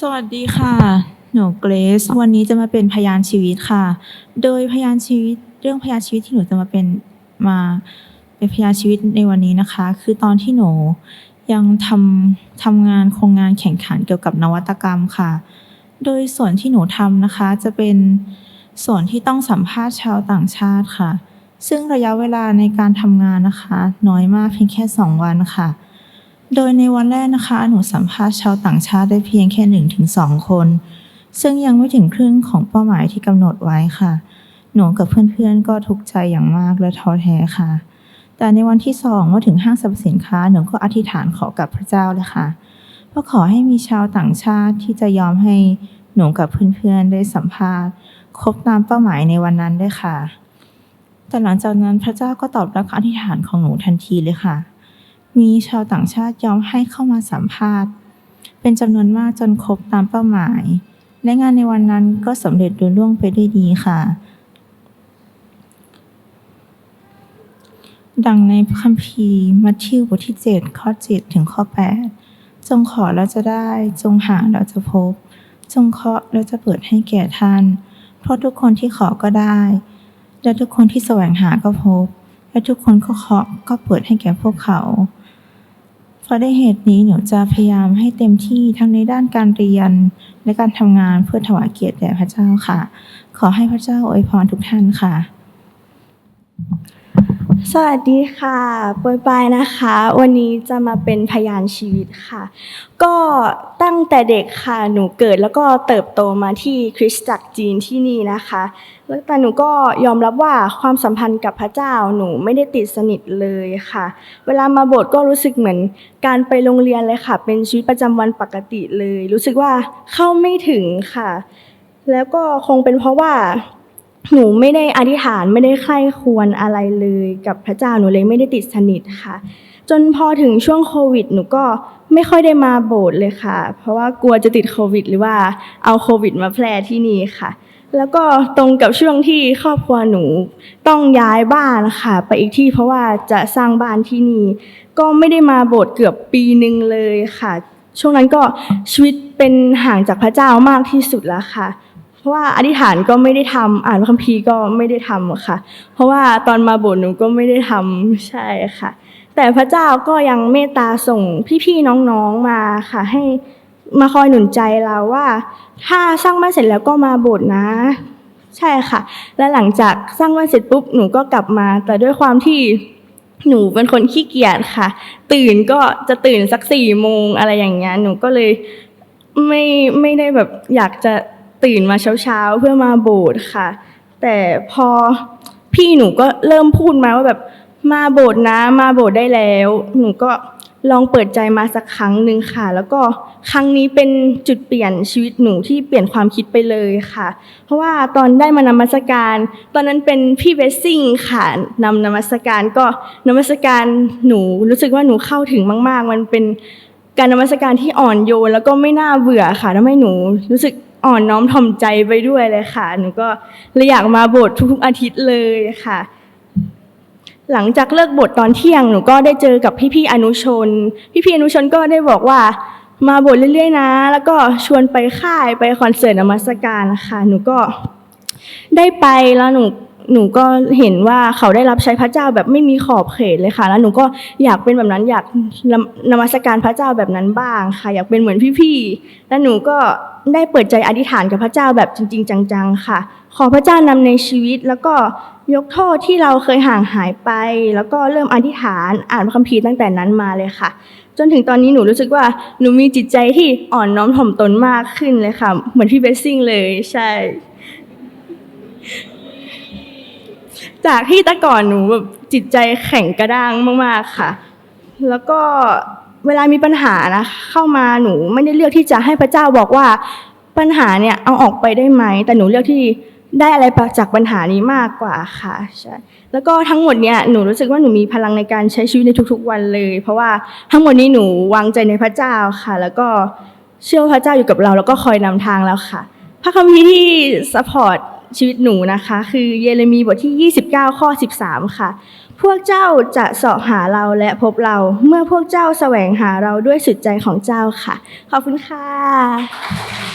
สวัสดีค่ะ หนูเกรซวันนี้จะมาเป็นพยานชีวิตค่ะ โดยพยานชีวิตเรื่องพยานชีวิตที่หนูจะมาเป็นมาเป็นพยานชีวิตในวันนี้นะคะ คือตอนที่หนูยังทำทำงานโครงงานแข่งขันเกี่ยวกับนวัตกรรมค่ะ โดยส่วนที่หนูทำนะคะ จะเป็นส่วนที่ต้องสัมภาษณ์ชาวต่างชาติค่ะ ซึ่งระยะเวลาในการทำงานนะคะ น้อยมากเพียงแค่ 2 วันค่ะ โดยในวันแรกนะคะหนูสัมภาษณ์ชาวต่างชาติได้เพียงแค่1นถึงสคน ซึ่งยังไม่ถึงครึ่งของเป้าหมายที่กำหนดไว้ค่ะ หนูกับเพื่อนๆ ก็ทุกข์ใจอย่างมากและท้อแท้ค่ะ แต่ในวันที่สองเมื่อถึงห้างสรรพสินค้าหนูก็อธิษฐานขอกับพระเจ้าเลยค่ะว่าขอให้มีชาวต่างชาติที่จะยอมให้หนูกับเพื่อนๆ ได้สัมภาษณ์ ครบตามเป้าหมายในวันนั้นด้วยค่ะ แต่หลังจากนั้นพระเจ้าก็ตอบรับคำอธิษฐานของหนูทันทีเลยค่ะ มีชาวต่างชาติยอมให้เข้ามาสัมภาษณ์ เป็นจำนวนมากจนครบตามเป้าหมาย และงานในวันนั้นก็สำเร็จรุ่ล่วงไปด้วยดีค่ะ ดังในคัมภีร์มัทธิวบทที่ 7 ข้อ 7 ถึงข้อ 8 จงขอแล้วจะได้ จงหาแล้วจะพบ จงเคาะแล้วจะเปิดให้แก่ท่าน เพราะทุกคนที่ขอก็ได้ และทุกคนที่แสวงหาก็พบและทุกคนก็เคาะก็เปิดให้แก่พวกเขา เพราะได้เหตุนี้หนูจะพยายามให้เต็มที่ทั้งในด้านการเรียน และการทำงานเพื่อถวายเกียรติแด่พระเจ้าค่ะ ขอให้พระเจ้าอวยพรทุกท่านค่ะ สวัสดีค่ะปอยปายนะคะ วันนี้จะมาเป็นพยานชีวิตค่ะ ก็ตั้งแต่เด็กค่ะ หนูเกิดแล้วก็เติบโตมาที่คริสตจักรจีนที่นี่นะคะ แล้วแต่หนูก็ยอมรับว่าความสัมพันธ์กับพระเจ้าหนูไม่ได้ติดสนิทเลยค่ะ เวลามาโบสถ์ก็รู้สึกเหมือนการไปโรงเรียนเลยค่ะ เป็นชีวิตประจำวันปกติเลย รู้สึกว่าเข้าไม่ถึงค่ะ แล้วก็คงเป็นเพราะว่า หนูไม่ได้อธิษฐานไม่ได้ใคร่ควรอะไรเลยกับพระเจ้าหนูเลยไม่ได้ติดสนิทค่ะ จนพอถึงช่วงโควิด หนูก็ไม่ค่อยได้มาโบสถ์เลยค่ะ เพราะว่ากลัวจะติดโควิด หรือว่าเอาโควิด มาแพร่ที่นี่ค่ะ แล้วก็ตรงกับช่วงที่ครอบครัวหนูต้องย้ายบ้านค่ะไปอีกที่เพราะว่าจะสร้างบ้านที่นี่ก็ไม่ได้มาโบสถ์เกือบปีหนึ่งเลยค่ะ ช่วงนั้นก็ชีวิตเป็นห่างจากพระเจ้ามากที่สุดแล้วค่ะ ราะว่าอธิษฐานก็ไม่ได้ทำอ่านพระคัมภีร์ก็ไม่ได้ทำอะค่ะ เพราะว่าตอนมาบสถหนูก็ไม่ได้ทำใช่ค่ะ แต่พระเจ้าก็ยังเมตตาส่งพี่ๆน้องๆมาค่ะ ให้มาคอยหนุนใจเราว่า ถ้าสร้างบ้านเสร็จแล้วก็มาโบสถ์นะ ใช่ค่ะ และหลังจากสร้างบ้านเสร็จปุ๊บหนูก็กลับมา แต่ด้วยความที่หนูเป็นคนขี้เกียจค่ะ ตื่นก็จะตื่นสักสี่โมงอะไรอย่างเงี้ยหนูก็เลยไม่ไม่ได้แบบอยากจะ ตื่นมาเช้าๆเพื่อมาโบสถ์ค่ะ แต่พอพี่หนูก็เริ่มพูดมาว่าแบบมาโบสถ์นะมาโบสถ์ได้แล้ว หนูก็ลองเปิดใจมาสักครั้งหนึ่งค่ะ แล้วก็ครั้งนี้เป็นจุดเปลี่ยนชีวิตหนูที่เปลี่ยนความคิดไปเลยค่ะ เพราะว่าตอนได้มานมัสการ ตอนนั้นเป็นพี่เบสซิ่งค่ะนำนมัสการก็นมัสการหนูรู้สึกว่าหนูเข้าถึงมาก ๆ มันเป็นการนมัสการที่อ่อนโยน แล้วก็ไม่น่าเบื่อค่ะทำให้หนูรู้สึก อ่อนน้อมถ่อมใจไปด้วยเลยค่ะ หนูก็เลยอยากมาโบสถ์ทุกๆอาทิตย์เลยค่ะ หลังจากเลิกบทตอนเที่ยงหนูก็ได้เจอกับพี่ๆอนุชน พี่ๆอนุชนก็ได้บอกว่ามาโบสถ์เรื่อยๆนะ แล้วก็ชวนไปค่ายไปคอนเสิร์ตนมัสการนะคะหนูก็ได้ไปแล้วหนู หนูก็เห็นว่าเขาได้รับใช้พระเจ้าแบบไม่มีขอบเขตเลยค่ะ แล้วหนูก็อยากเป็นแบบนั้นอยากนมัสการพระเจ้าแบบนั้นบ้างค่ะ อยากเป็นเหมือนพี่ๆ แล้วหนูก็ได้เปิดใจอธิษฐานกับพระเจ้าแบบจริง ๆ จังๆ ค่ะ ขอพระเจ้านำในชีวิต แล้วก็ยกโทษที่เราเคยห่างหายไป แล้วก็เริ่มอธิษฐานอ่านพระคัมภีร์ตั้งแต่นั้นมาเลยค่ะ จนถึงตอนนี้หนูรู้สึกว่าหนูมีจิตใจที่อ่อนน้อมถ่อมตนมากขึ้นเลยค่ะ เหมือนพี่เบสซิ่งเลยใช่ จากที่แต่ก่อนหนูแบบจิตใจแข็งกระด้างมากๆค่ะ แล้วก็เวลามีปัญหานะ เข้ามาหนูไม่ได้เลือกที่จะให้พระเจ้าบอกว่าปัญหาเนี่ยเอาออกไปได้ไหม แต่หนูเลือกที่ได้อะไรจากปัญหานี้มากกว่าค่ะใช่แล้วก็ทั้งหมดเนี่ยหนูรู้สึกว่าหนูมีพลังในการใช้ชีวิตในทุก ๆ วันเลย เพราะว่าทั้งหมดนี้หนูวางใจในพระเจ้าค่ะ แล้วก็เชื่อพระเจ้าอยู่กับเรา แล้วก็คอยนำทางแล้วค่ะ พระคัมภีร์ที่สปอร์ต ชีวิตหนูนะคะ คือเยเรมีบทที่ 29 ข้อ 13 ค่ะ พวกเจ้าจะสาะหาเราและพบเราเมื่อพวกเจ้าแสวงหาเราด้วยสุดใจของเจ้าค่ะ ขอบคุณค่ะ